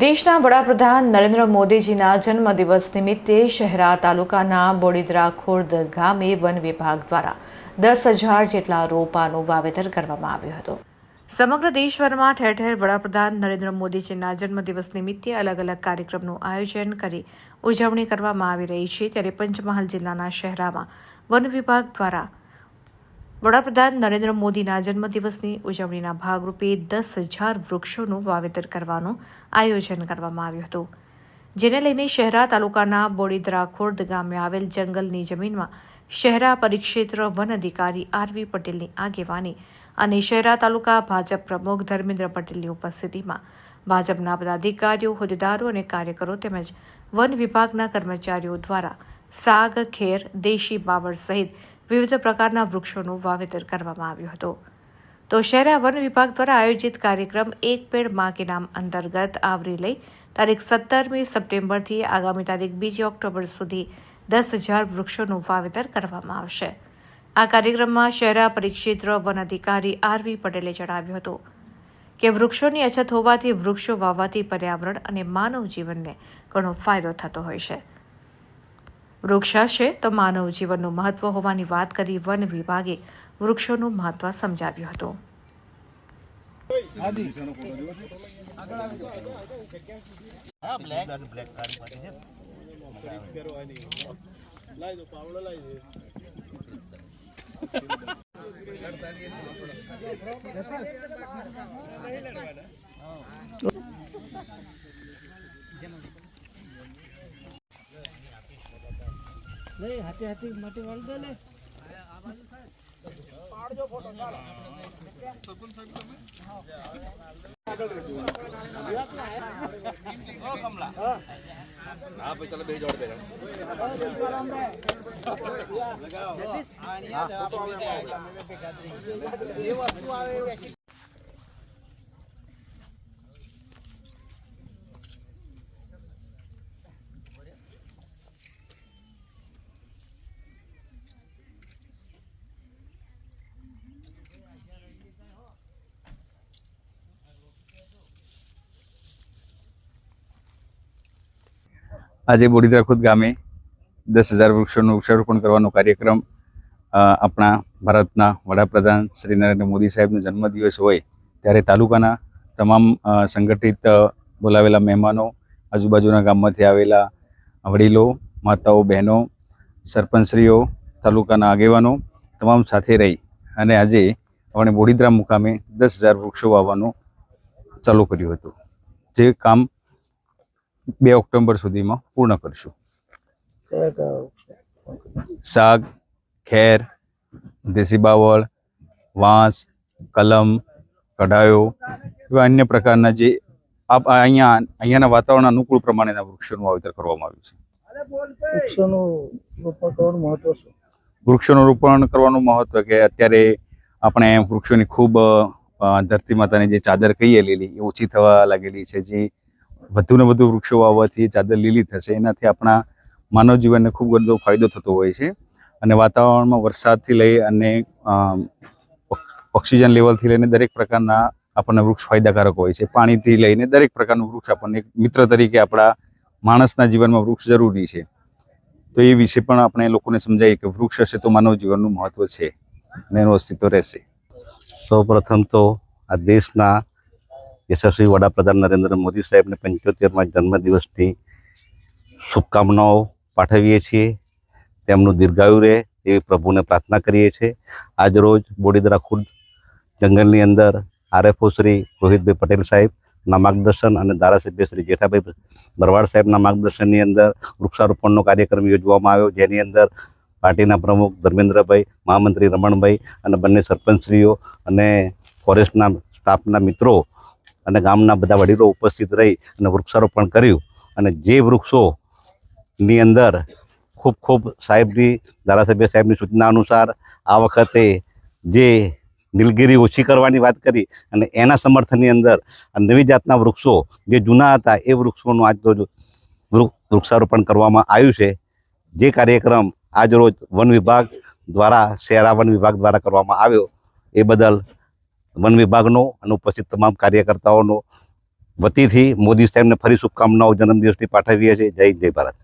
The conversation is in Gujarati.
દેશના વડાપ્રધાન નરેન્દ્ર મોદીજીના જન્મદિવસ નિમિત્તે શહેરા તાલુકાના બોડીદરા ખોરદ ગામે વન વિભાગ દ્વારા દસ હજાર જેટલા રોપાનું વાવેતર કરવામાં આવ્યું હતું. સમગ્ર દેશભરમાં ઠેર ઠેર વડાપ્રધાન નરેન્દ્ર મોદીજીના જન્મદિવસ નિમિત્તે અલગ અલગ કાર્યક્રમનું આયોજન કરી ઉજવણી કરવામાં આવી રહી છે. ત્યારે પંચમહાલ જિલ્લાના શહેરામાં વન વિભાગ દ્વારા વડાપ્રધાન નરેન્દ્ર મોદીના જન્મદિવસની ઉજવણીના ભાગરૂપે દસ હજાર વૃક્ષોનું વાવેતર કરવાનું આયોજન કરવામાં આવ્યું હતું. જેને લઈને શહેરા તાલુકાના બોડીદરા ખુર્દ ગામે આવેલ જંગલની જમીનમાં શહેરા પરિક્ષેત્ર વન અધિકારી આરવી પટેલની આગેવાની અને શહેરા તાલુકા ભાજપ પ્રમુખ ધર્મેન્દ્ર પટેલની ઉપસ્થિતિમાં ભાજપના પદાધિકારીઓ, હોદ્દેદારો અને કાર્યકરો તેમજ વન વિભાગના કર્મચારીઓ દ્વારા સાગ, ખેર, દેશી બાવળ સહિત વિવિધ પ્રકારના વૃક્ષોનું વાવેતર કરવામાં આવ્યું હતું. તો શહેરા વન વિભાગ દ્વારા આયોજિત કાર્યક્રમ એક પેડમાં કે નામ અંતર્ગત આવરી લઈ તારીખ સત્તરમી સપ્ટેમ્બરથી આગામી તારીખ બીજી ઓક્ટોબર સુધી દસ હજાર વૃક્ષોનું વાવેતર કરવામાં આવશે. આ કાર્યક્રમમાં શહેરા પરિક્ષેત્ર વન અધિકારી આરવી પટેલે જણાવ્યું હતું કે વૃક્ષોની અછત હોવાથી વૃક્ષો વાવવાથી પર્યાવરણ અને માનવ જીવનને ઘણો ફાયદો થતો હોય છે. વૃક્ષ હશે તો માનવ જીવનનું મહત્વ હોવાની વાત કરી વન વિભાગે વૃક્ષોનું મહત્વ સમજાવ્યું હતું. નહીં હાથે હાથે માટે વાળી દે ને આજે બોડીદરા ખુદ ગામે દસ હજાર વૃક્ષોનું વૃક્ષારોપણ કરવાનો કાર્યક્રમ આપણા ભારતના વડાપ્રધાન શ્રી નરેન્દ્ર મોદી સાહેબનો જન્મદિવસ હોય ત્યારે તાલુકાના તમામ સંગઠિત બોલાવેલા મહેમાનો, આજુબાજુના ગામમાંથી આવેલા વડીલો, માતાઓ, બહેનો, સરપંચશ્રીઓ, તાલુકાના આગેવાનો તમામ સાથે રહી અને આજે આપણે બોડીદરા મુકામે દસ હજાર વૃક્ષો વાવવાનું ચાલુ કર્યું હતું. જે કામ બે ઓક્ટોબર સુધીમાં પૂર્ણ કરશું? શાક ખેર દેશી બાવળ વાંસ કલમ કઢાયો એવા અન્ય પ્રકારના જે આપ અહીંયા અહીંયાના વાતાવરણ અનુકૂળ પ્રમાણેના વૃક્ષોનું વાવેતર કરવામાં આવ્યું છે. વૃક્ષોનું રોપણ કરવાનું મહત્વ શું? વૃક્ષોનું રોપણ કરવાનું મહત્વ કે અત્યારે આપણે વૃક્ષોની ખૂબ ધરતી માતાની જે ચાદર કહીએ લીલી એ ઓછી થવા લાગેલી છે જે વધુ ને વધુ વૃક્ષો વાવવાથી ચાદર લીલી થશે. એનાથી આપણા માનવ જીવનને ખૂબ બધો ફાયદો થતો હોય છે. અને વાતાવરણમાં વરસાદથી લઈ અને ઓક્સિજન લેવલથી લઈને દરેક પ્રકારના આપણને વૃક્ષ ફાયદાકારક હોય છે. પાણીથી લઈને દરેક પ્રકારનું વૃક્ષ આપણને મિત્ર તરીકે આપણા માણસના જીવનમાં વૃક્ષ જરૂરી છે. તો એ વિશે પણ આપણે લોકોને સમજાવીએ કે વૃક્ષ હશે તો માનવ જીવનનું મહત્વ છે અને એનું અસ્તિત્વ રહેશે. સૌ પ્રથમ તો આ દેશના યશસ્વી વડાપ્રધાન નરેન્દ્ર મોદી સાહેબને પંચોતેરમાં જન્મદિવસની શુભકામનાઓ પાઠવીએ છીએ. તેમનું દીર્ઘાયુ રહે એવી પ્રભુને પ્રાર્થના કરીએ છીએ. આજરોજ બોડીદરા ખુદ જંગલની અંદર આરએફઓ શ્રી રોહિતભાઈ પટેલ સાહેબના માર્ગદર્શન અને ધારાસભ્ય શ્રી જેઠાભાઈ ભરવાડ સાહેબના માર્ગદર્શનની અંદર વૃક્ષારોપણનો કાર્યક્રમ યોજવામાં આવ્યો, જેની અંદર પાર્ટીના પ્રમુખ ધર્મેન્દ્રભાઈ, મહામંત્રી રમણભાઈ અને બંને સરપંચશ્રીઓ અને ફોરેસ્ટના સ્ટાફના મિત્રો અને ગામના બધા વડીલો ઉપસ્થિત રહી અને વૃક્ષારોપણ કર્યું. અને જે વૃક્ષોની અંદર ખૂબ ખૂબ સાહેબની, ધારાસભ્ય સાહેબની સૂચના અનુસાર આ વખતે જે નીલગીરી ઓછી કરવાની વાત કરી અને એના સમર્થનની અંદર નવી જાતના વૃક્ષો, જે જૂના હતા, એ વૃક્ષોનું આજ વૃક્ષારોપણ કરવામાં આવ્યું છે. જે કાર્યક્રમ આજ રોજ વન વિભાગ દ્વારા, શહેરા વન વિભાગ દ્વારા કરવામાં આવ્યો. એ બદલ વન વિભાગનો અને ઉપસ્થિત તમામ કાર્યકર્તાઓનો વતીથી મોદી સાહેબને ફરી શુભકામનાઓ જન્મદિવસની પાઠવીએ છીએ. જય જય ભારત.